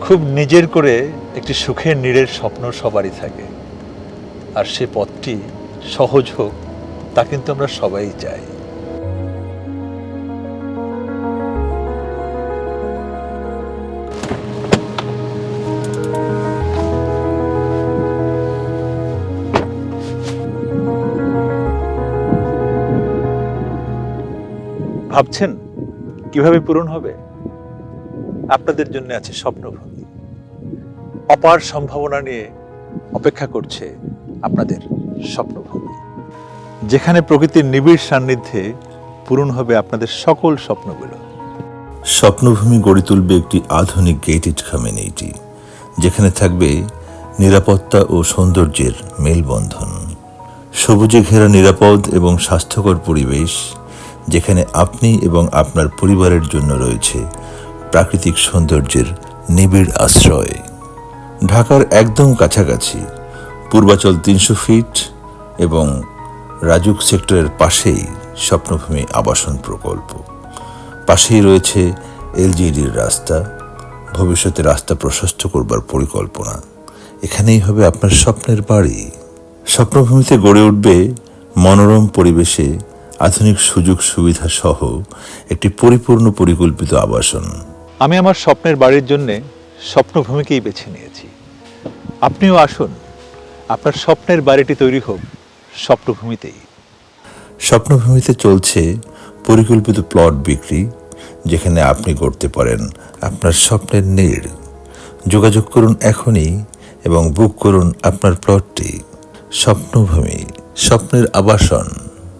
খুব নিজের করে একটি সুখের নীড়ের স্বপ্ন সবারই থাকে। আর সে পথটি সহজ হোক, তা কিন্তু আমরা সবাই চাই। ভাবছেন কীভাবে পূরণ হবে? আপনাদের জন্য আছে স্বপ্নভূমি অপার সম্ভাবনা নিয়ে অপেক্ষা করছে আপনাদের স্বপ্নভূমি যেখানে প্রকৃতির নিবিড় সান্নিধ্যে পূরণ হবে আপনাদের সকল স্বপ্নগুলো। স্বপ্নভূমি গড়ে তুলবে একটি আধুনিক গেটেড কমিউনিটি যেখানে থাকবে নিরাপত্তা ও সৌন্দর্যের মেলবন্ধন। সবুজে ঘেরা নিরাপদ এবং স্বাস্থ্যকর পরিবেশ যেখানে আপনি এবং আপনার পরিবারের জন্য রয়েছে প্রাকৃতিক সৌন্দর্যের নিবিড় আশ্রয়। ঢাকার একদম কাছাকাছি, পূর্বাচল তিনশো ফিট এবং রাজুক সেক্টরের পাশেই স্বপ্নভূমি আবাসন প্রকল্প। পাশেই রয়েছে এলজিডির রাস্তা। ভবিষ্যতে রাস্তা প্রশস্ত করবার পরিকল্পনা। এখানেই হবে আপনার স্বপ্নের বাড়ি। স্বপ্নভূমিতে গড়ে উঠবে মনোরম পরিবেশে আধুনিক সুযোগ সুবিধা সহ একটি পরিপূর্ণ পরিকল্পিত আবাসন। আমি আমার স্বপ্নের বাড়ির জন্যে স্বপ্নভূমিকেই বেছে নিয়েছি। আপনিও আসুন আপনার স্বপ্নের বাড়িটি তৈরি হোক স্বপ্নভূমিতেই। স্বপ্নভূমিতে চলছে পরিকল্পিত প্লট বিক্রি যেখানে আপনি করতে পারেন আপনার স্বপ্নের নীড়। যোগাযোগ করুন এখনই এবং বুক করুন আপনার প্লটটি। স্বপ্নভূমি স্বপ্নের আবাসন।